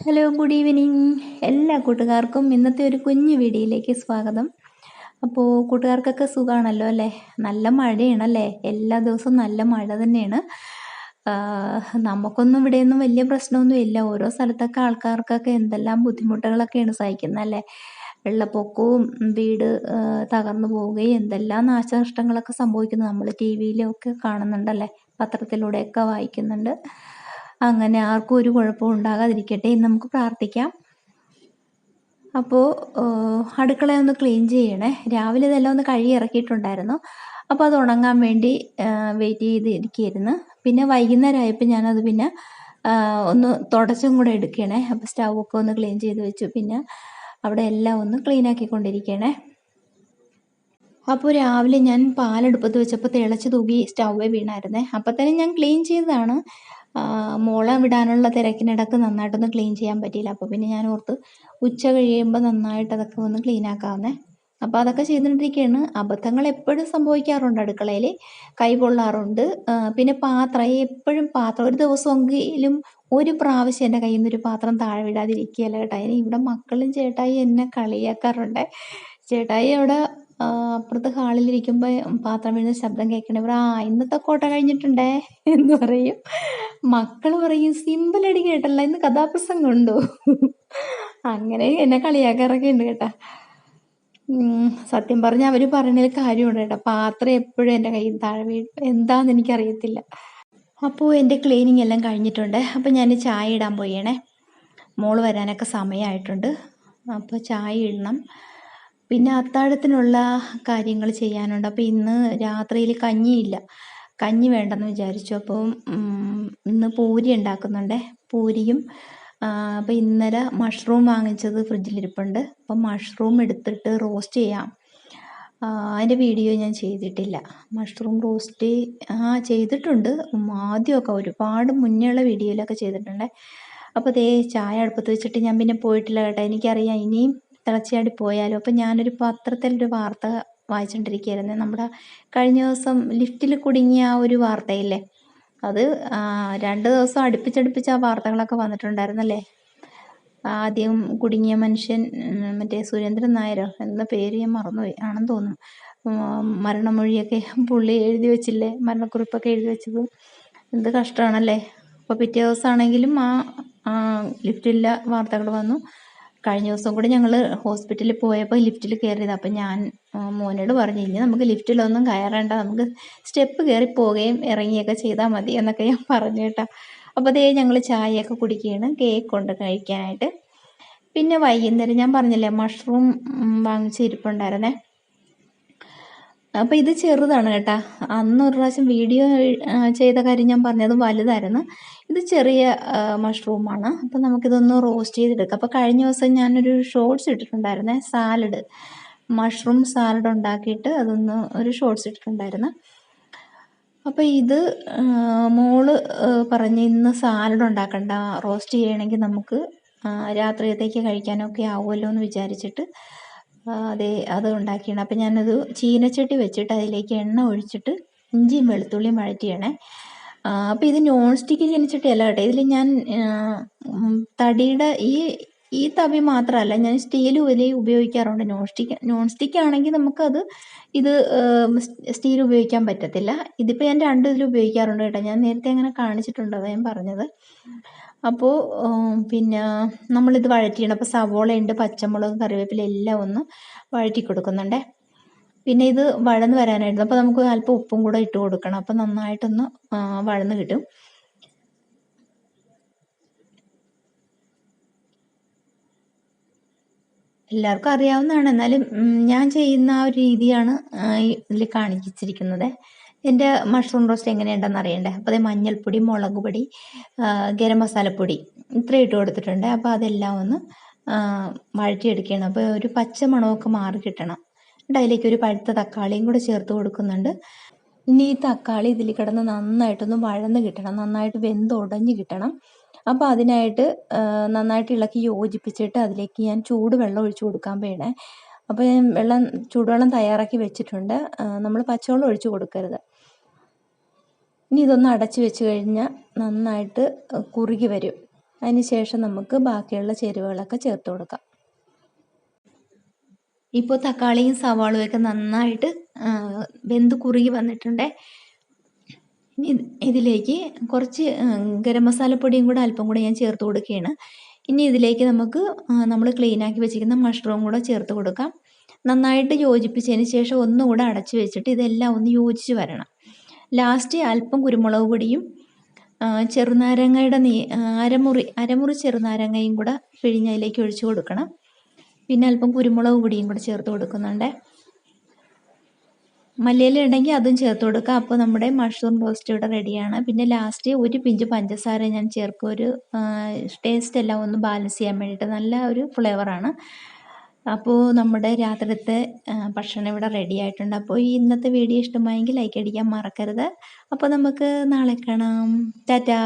Hello good evening എല്ലാ കൂട്ടുകാർക്കും ഇന്നത്തെ ഒരു കുഞ്ഞു വീഡിയോയിലേക്ക് സ്വാഗതം. അപ്പോൾ കൂട്ടുകാർക്കൊക്കെ സുഖമാണല്ലോ അല്ലേ? നല്ല മഴയാണ് അല്ലേ? എല്ലാ ദിവസവും നല്ല മഴ തന്നെയാണ്. നമുക്കൊന്നും ഇവിടെയൊന്നും വലിയ പ്രശ്നമൊന്നും ഇല്ല. ഓരോ സ്ഥലത്തൊക്കെ ആൾക്കാർക്കൊക്കെ എന്തെല്ലാം ബുദ്ധിമുട്ടുകളൊക്കെയാണ് സഹിക്കുന്നത് അല്ലേ? വെള്ളപ്പൊക്കവും വീട് തകർന്നു പോവുകയും എന്തെല്ലാം നാശനഷ്ടങ്ങളൊക്കെ സംഭവിക്കുന്നു. നമ്മൾ ടി വിയിലൊക്കെ കാണുന്നുണ്ടല്ലേ പത്രത്തിലൂടെയൊക്കെ വായിക്കുന്നുണ്ട്. അങ്ങനെ ആർക്കും ഒരു കുഴപ്പവും ഉണ്ടാകാതിരിക്കട്ടെ എന്ന് നമുക്ക് പ്രാർത്ഥിക്കാം. അപ്പോൾ അടുക്കള ഒന്ന് ക്ലീൻ ചെയ്യണേ. രാവിലെ ഇതെല്ലാം ഒന്ന് കഴുകി ഇറക്കിയിട്ടുണ്ടായിരുന്നു. അപ്പോൾ അത് ഉണങ്ങാൻ വേണ്ടി വെയിറ്റ് ചെയ്തിരിക്കുകയായിരുന്നു. പിന്നെ വൈകുന്നേരം ആയപ്പോൾ ഞാനത് പിന്നെ ഒന്ന് തുടച്ചും കൂടെ എടുക്കണേ. അപ്പോൾ സ്റ്റൗവൊക്കെ ഒന്ന് ക്ലീൻ ചെയ്ത് വെച്ചു. പിന്നെ അവിടെ എല്ലാം ഒന്ന് ക്ലീൻ ആക്കിക്കൊണ്ടിരിക്കണേ. അപ്പോൾ രാവിലെ ഞാൻ പാലെടുപ്പത്ത് വെച്ചപ്പോൾ തിളച്ച് തൂകി സ്റ്റൗവേ വീണായിരുന്നേ. അപ്പോൾ തന്നെ ഞാൻ ക്ലീൻ ചെയ്തതാണ്. മോളെ വിടാനുള്ള തിരക്കിനിടക്ക് നന്നായിട്ടൊന്ന് ക്ലീൻ ചെയ്യാൻ പറ്റിയില്ല. അപ്പോൾ പിന്നെ ഞാൻ ഓർത്ത് ഉച്ച കഴിയുമ്പോൾ നന്നായിട്ട് അതൊക്കെ ഒന്ന് ക്ലീൻ ആക്കാവുന്നേ. അപ്പോൾ അതൊക്കെ ചെയ്തുകൊണ്ടിരിക്കുകയാണ് അബദ്ധങ്ങൾ എപ്പോഴും സംഭവിക്കാറുണ്ട് അടുക്കളയിൽ കൈ പൊള്ളാറുണ്ട്. പിന്നെ പാത്രം എപ്പോഴും പാത്രം. ഒരു ദിവസമെങ്കിലും ഒരു പ്രാവശ്യം എന്റെ കയ്യിൽ നിന്നൊരു പാത്രം താഴെ വിടാതിരിക്കുകയല്ല കേട്ടോ. അതിന് ഇവിടെ മക്കളും ചേട്ടായി എന്നെ കളിയാക്കാറുണ്ട്. ചേട്ടായി അവിടെ അപ്പുറത്ത് ഹാളിലിരിക്കുമ്പോൾ പാത്രം വീഴുന്ന ശബ്ദം കേൾക്കണേ. ആ ഇന്നത്തെ കോട്ട കഴിഞ്ഞിട്ടുണ്ടേ? എന്ന് പറയും. മക്കൾ പറയും സിമ്പിളടി കേട്ടല്ല ഇന്ന് കഥാപ്രസംഗം ഉണ്ടോ? അങ്ങനെ എന്നെ കളിയാക്കാറൊക്കെ ഉണ്ട് കേട്ടാ. സത്യം പറഞ്ഞ അവർ പറയുന്നതിൽ കാര്യമുണ്ട് കേട്ടോ. പാത്രം എപ്പോഴും എന്റെ കയ്യിൽ താഴെ വീഴും എന്താണെന്ന് എനിക്കറിയത്തില്ല. അപ്പോൾ എന്റെ ക്ലീനിങ് എല്ലാം കഴിഞ്ഞിട്ടുണ്ട്. അപ്പോൾ ഞാൻ ചായ ഇടാൻ പോയേണേ. മോൾ വരാനൊക്കെ സമയമായിട്ടുണ്ട് അപ്പോൾ ചായ ഇടണം. പിന്നെ അത്താഴത്തിനുള്ള കാര്യങ്ങൾ ചെയ്യാനുണ്ട്. അപ്പോൾ ഇന്ന് രാത്രിയിൽ കഞ്ഞിയില്ല കഞ്ഞി വേണ്ടെന്ന് വിചാരിച്ചു. അപ്പോൾ ഇന്ന് പൂരി ഉണ്ടാക്കുന്നുണ്ട്. പൂരിയും അപ്പോൾ ഇന്നലെ മഷ്റൂം വാങ്ങിച്ചത് ഫ്രിഡ്ജിലിരിപ്പുണ്ട്. അപ്പം മഷ്റൂം എടുത്തിട്ട് റോസ്റ്റ് ചെയ്യാം. അതിന്റെ വീഡിയോ ഞാൻ ചെയ്തിട്ടില്ല. മഷ്റൂം റോസ്റ്റ് ആ ചെയ്തിട്ടുണ്ട്. ആദ്യമൊക്കെ ഒരുപാട് മുന്നേയുള്ള വീഡിയോയിലൊക്കെ ചെയ്തിട്ടുണ്ട്. അപ്പോൾ അതേ ചായ അടുപ്പത്ത് വെച്ചിട്ട് ഞാൻ പിന്നെ പോയിട്ടില്ല കേട്ടോ. എനിക്കറിയാം. ഇനിയും തിളച്ചാടി പോയാലോ? അപ്പം ഞാനൊരു പത്രത്തിലൊരു വാർത്ത വായിച്ചുകൊണ്ടിരിക്കുകയായിരുന്നു നമ്മുടെ കഴിഞ്ഞ ദിവസം ലിഫ്റ്റിൽ കുടുങ്ങിയ ആ ഒരു വാർത്തയില്ലേ? അത് രണ്ട് ദിവസം അടുപ്പിച്ചടുപ്പിച്ച് ആ വാർത്തകളൊക്കെ വന്നിട്ടുണ്ടായിരുന്നല്ലേ? ആദ്യം കുടുങ്ങിയ മനുഷ്യൻ മറ്റേ സുരേന്ദ്രൻ നായരോ എന്ന പേര് ഞാൻ മറന്നുപോയി. ആണെന്ന് തോന്നുന്നു. മരണമൊഴിയൊക്കെ പുള്ളി എഴുതി വെച്ചില്ലേ? മരണക്കുറിപ്പൊക്കെ എഴുതി വെച്ചത്. എന്ത് കഷ്ടമാണല്ലേ? അപ്പോൾ പിറ്റേ ദിവസമാണെങ്കിലും ആ ലിഫ്റ്റില്ല വാർത്തകൾ വന്നു. കഴിഞ്ഞ ദിവസം കൂടി ഞങ്ങൾ ഹോസ്പിറ്റലിൽ പോയപ്പോൾ ലിഫ്റ്റിൽ കയറിയത് അപ്പം ഞാൻ മോനോട് പറഞ്ഞു ഇനി നമുക്ക് ലിഫ്റ്റിലൊന്നും കയറേണ്ട. നമുക്ക് സ്റ്റെപ്പ് കയറി പോവുകയും ഇറങ്ങിയൊക്കെ ചെയ്താൽ മതി എന്നൊക്കെ ഞാൻ പറഞ്ഞു കേട്ടോ. അപ്പോൾ അതേ ഞങ്ങൾ ചായയൊക്കെ കുടിക്കുകയാണ്. കേക്ക് കൊണ്ട് കഴിക്കാനായിട്ട്. പിന്നെ വൈകുന്നേരം ഞാൻ പറഞ്ഞില്ലേ മഷ്റൂം വാങ്ങിച്ച് ഇരിപ്പുണ്ടായിരുന്നേ. അപ്പോൾ ഇത് ചെറുതാണ് കേട്ടാ. അന്ന് ഒരു പ്രാവശ്യം വീഡിയോ ചെയ്ത കാര്യം ഞാൻ പറഞ്ഞത് വലുതായിരുന്നു. ഇത് ചെറിയ മഷ്റൂമാണ് അപ്പോൾ നമുക്കിതൊന്ന് റോസ്റ്റ് ചെയ്തെടുക്കാം. അപ്പോൾ കഴിഞ്ഞ ദിവസം ഞാനൊരു ഷോർട്സ് ഇട്ടിട്ടുണ്ടായിരുന്നേ സാലഡ് മഷ്റൂം സാലഡ് ഉണ്ടാക്കിയിട്ട് അതൊന്ന് ഒരു ഷോർട്സ് ഇട്ടിട്ടുണ്ടായിരുന്നു. അപ്പോൾ ഇത് മോൾ പറഞ്ഞ് ഇന്ന് സാലഡ് ഉണ്ടാക്കണ്ട റോസ്റ്റ് ചെയ്യണമെങ്കിൽ നമുക്ക് രാത്രിയത്തേക്ക് കഴിക്കാനൊക്കെ ആവുമല്ലോ എന്ന് വിചാരിച്ചിട്ട് അതെ അത് ഉണ്ടാക്കിയാണ്. അപ്പം ഞാനത് ചീനച്ചട്ടി വെച്ചിട്ട് അതിലേക്ക് എണ്ണ ഒഴിച്ചിട്ട് ഇഞ്ചിയും വെളുത്തുള്ളിയും വഴറ്റിയണേ. അപ്പോൾ ഇത് നോൺ സ്റ്റിക്ക് ചീനച്ചട്ടി അല്ല കേട്ടോ. ഇതിൽ ഞാൻ തടിയുടെ ഈ ഈ തവി മാത്രമല്ല ഞാൻ സ്റ്റീൽ വലി ഉപയോഗിക്കാറുണ്ട്. നോൺ സ്റ്റിക്ക് നോൺ സ്റ്റിക്ക് ആണെങ്കിൽ നമുക്കത് ഇത് സ്റ്റീൽ ഉപയോഗിക്കാൻ പറ്റത്തില്ല. ഇതിപ്പോൾ ഞാൻ രണ്ടു ഇതിൽ ഉപയോഗിക്കാറുണ്ട് കേട്ടോ. ഞാൻ നേരത്തെ അങ്ങനെ കാണിച്ചിട്ടുണ്ട് ഞാൻ പറഞ്ഞത്. അപ്പോൾ പിന്നെ നമ്മളിത് വഴറ്റിയിടണം അപ്പോൾ സവോളയുണ്ട് പച്ചമുളക് കറിവേപ്പില എല്ലാം ഒന്ന് വഴറ്റി കൊടുക്കുന്നുണ്ടേ. പിന്നെ ഇത് വഴന്ന് വരാനായിരുന്നു. അപ്പോൾ നമുക്ക് അല്പം ഉപ്പും കൂടെ ഇട്ട് കൊടുക്കണം. അപ്പോൾ നന്നായിട്ടൊന്ന് വഴന്ന് കിട്ടും. എല്ലാവർക്കും അറിയാവുന്നതാണ്. എന്നാലും ഞാൻ ചെയ്യുന്ന ആ ഒരു രീതിയാണ് ഇതിൽ കാണിച്ചിരിക്കുന്നത്. എന്റെ മഷ്റൂം റോസ്റ്റ് എങ്ങനെയുണ്ടെന്ന് അറിയണ്ടേ? അപ്പോൾ അതേ മഞ്ഞൾപ്പൊടി മുളക് പൊടി ഗരം മസാലപ്പൊടി ഇത്രയും ഇട്ട് കൊടുത്തിട്ടുണ്ട്. അപ്പോൾ അതെല്ലാം ഒന്ന് വഴറ്റിയെടുക്കുകയാണ്. അപ്പോൾ ഒരു പച്ച മണമൊക്കെ മാറി കിട്ടണം. എന്നിട്ട് അതിലേക്ക് ഒരു പഴുത്ത തക്കാളിയും കൂടെ ചേർത്ത് കൊടുക്കുന്നുണ്ട്. ഇനി ഈ തക്കാളി ഇതിൽ കിടന്ന് നന്നായിട്ടൊന്ന് വഴന്ന് കിട്ടണം. നന്നായിട്ട് വെന്തുടഞ്ഞ് കിട്ടണം. അപ്പോൾ അതിനായിട്ട് നന്നായിട്ട് ഇളക്കി യോജിപ്പിച്ചിട്ട് അതിലേക്ക് ഞാൻ ചൂടുവെള്ളം ഒഴിച്ചു കൊടുക്കാൻ വേണേ അപ്പോൾ ഞാൻ വെള്ളം ചൂടുവെള്ളം തയ്യാറാക്കി വെച്ചിട്ടുണ്ട്. നമ്മൾ പച്ചവെള്ളം ഒഴിച്ചു കൊടുക്കരുത്. ഇനി ഇതൊന്ന് അടച്ചു വെച്ച് കഴിഞ്ഞാൽ നന്നായിട്ട് കുറുകി വരും. അതിന് ശേഷം നമുക്ക് ബാക്കിയുള്ള ചേരുവകളൊക്കെ ചേർത്ത് കൊടുക്കാം. ഇപ്പോൾ തക്കാളിയും സവാളയും ഒക്കെ നന്നായിട്ട് വെന്ത് കുറുകി വന്നിട്ടുണ്ട്. ഇനി ഇതിലേക്ക് കുറച്ച് ഗരം മസാലപ്പൊടിയും കൂടെ അല്പം കൂടെ ഞാൻ ചേർത്ത് കൊടുക്കുകയാണ്. ഇനി ഇതിലേക്ക് നമുക്ക് നമ്മൾ ക്ലീൻ ആക്കി വെച്ചിരിക്കുന്ന മഷ്റൂം കൂടെ ചേർത്ത് കൊടുക്കാം. നന്നായിട്ട് യോജിപ്പിച്ചതിന് ശേഷം ഒന്നുകൂടെ അടച്ചു വെച്ചിട്ട് ഇതെല്ലാം ഒന്ന് യോജിച്ച് വരണം. ലാസ്റ്റ് അല്പം കുരുമുളക് പൊടിയും ചെറുനാരങ്ങയുടെ നീ അരമുറി അരമുറി ചെറുനാരങ്ങയും കൂടെ പിഴിഞ്ഞതിലേക്ക് ഒഴിച്ചു കൊടുക്കണം. പിന്നെ അല്പം കുരുമുളക് പൊടിയും കൂടെ ചേർത്ത് കൊടുക്കുന്നുണ്ട്. മല്ലിയില ഉണ്ടെങ്കിൽ അതും ചേർത്ത് കൊടുക്കുക അപ്പോൾ നമ്മുടെ മഷ്റൂം റോസ്റ്റ് ഇവിടെ റെഡിയാണ് പിന്നെ ലാസ്റ്റ് ഒരു പിഞ്ച് പഞ്ചസാര ഞാൻ ചേർക്കും ഒരു ടേസ്റ്റ് എല്ലാം ഒന്ന് ബാലൻസ് ചെയ്യാൻ വേണ്ടിയിട്ട് നല്ല ഒരു ഫ്ലേവറാണ് അപ്പോൾ നമ്മുടെ രാത്രിത്തെ ഭക്ഷണം ഇവിടെ റെഡി ആയിട്ടുണ്ട്. അപ്പോൾ ഈ ഇന്നത്തെ വീഡിയോ ഇഷ്ടമായെങ്കിൽ ലൈക്ക് അടിക്കാൻ മറക്കരുത്. അപ്പോൾ നമുക്ക് നാളെ കാണാം. ടാറ്റാ.